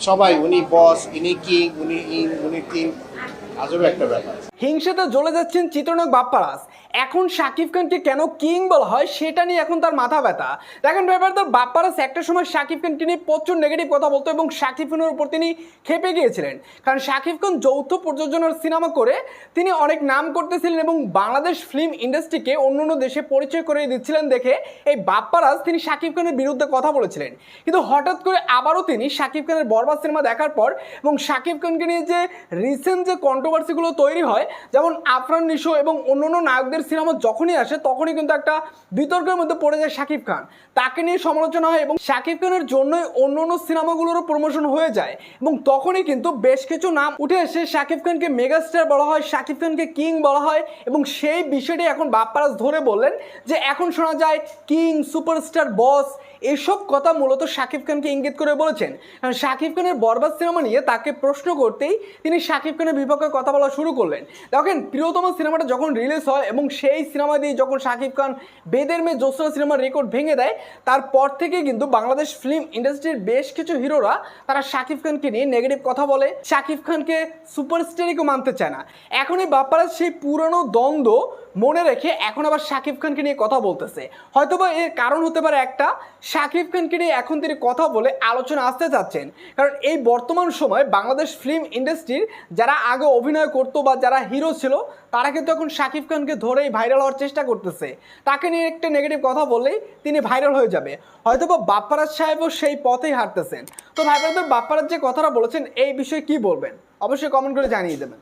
সবাই উনি বস ইনি কিং উনি ইং উনি কিং হিংসাতে জ্বলে যাচ্ছেন চিত্রনক বাপ্পারাজ। এখন শাকিব খানকে কেন কিং বলা হয় সেটা নিয়ে এখন তার মাথা ব্যথা। দেখেন ব্যাপার তার বাপ্পারাজ একটা সময় শাকিব খানকে নিয়ে প্রচুর নেগেটিভ কথা বলতো এবং শাকিব খানের উপর তিনি খেপে গিয়েছিলেন। কারণ শাকিব খান যৌথ প্রযোজনার সিনেমা করে তিনি অনেক নাম করতেছিলেন এবং বাংলাদেশ ফিল্ম ইন্ডাস্ট্রিকে অন্য অন্য দেশে পরিচয় করে দিচ্ছিলেন দেখে এই বাপ্পারাজ তিনি শাকিব খানের বিরুদ্ধে কথা বলেছিলেন। কিন্তু হঠাৎ করে আবারও তিনি শাকিব খানের বরবাদ সিনেমা দেখার পর এবং শাকিব খানকে নিয়ে যে রিসেন্ট যে কন্ট্রোভার্সিগুলো তৈরি হয়, যেমন আফরান নিশো এবং অন্যান্য নায়কদের সিনেমা যখনই আসে, তখনই কিন্তু একটা বিতর্কের মধ্যে পড়ে যায় শাকিব খান। তাকে নিয়ে সমালোচনা হয় এবং শাকিব খানের জন্যই অন্য অন্য সিনেমাগুলোরও প্রমোশন হয়ে যায় এবং তখনই কিন্তু বেশ কিছু নাম উঠে এসে শাকিব খানকে মেগাস্টার বলা হয়, শাকিব খানকে কিং বলা হয় এবং সেই বিষয়টি এখন বাপ্পারাজ ধরে বললেন যে এখন শোনা যায় কিং সুপারস্টার বস এসব কথা মূলত শাকিব খানকে ইঙ্গিত করে বলেছেন। কারণ শাকিব খানের বরবাদ সিনেমা নিয়ে তাকে প্রশ্ন করতেই তিনি শাকিব খানের বিপক্ষে কথা বলা শুরু করলেন। দেখেন, প্রিয়তম সিনেমাটা যখন রিলিজ হয় এবং সেই সিনেমা দিয়ে যখন শাকিব খান বেদের মেয়ে জোসরা সিনেমার রেকর্ড ভেঙে দেয়, তারপর থেকে কিন্তু বাংলাদেশ ফিল্ম ইন্ডাস্ট্রির বেশ কিছু হিরোরা তারা শাকিব খানকে নিয়ে নেগেটিভ কথা বলে। শাকিব খানকে সুপারস্টারই মানতে চায় না। এখন এই ব্যাপারে সেই পুরনো দ্বন্দ্ব মনে রেখে এখন আবার শাকিব খানকে নিয়ে কথা বলতেছে। হয়তোবা এর কারণ হতে পারে একটা, শাকিব খানকে নিয়ে এখন তিনি কথা বলে আলোচনা আসতে চাচ্ছেন কারণ এই বর্তমান সময় বাংলাদেশ ফিল্ম ইন্ডাস্ট্রির যারা আগে অভিনয় করতো বা যারা হিরো ছিল, তারা কিন্তু এখন শাকিব খানকে ধরেই ভাইরাল হওয়ার চেষ্টা করতেছে। তাকে নিয়ে একটা নেগেটিভ কথা বললেই তিনি ভাইরাল হয়ে যাবে। হয়তোবা বাপ্পারাজ সাহেবও সেই পথেই হাঁটতেছেন। তো ভাই বাপ্পারাজ যে কথাটা বলেছেন, এই বিষয়ে কি বলবেন? অবশ্যই কমেন্ট করে জানিয়ে দেবেন।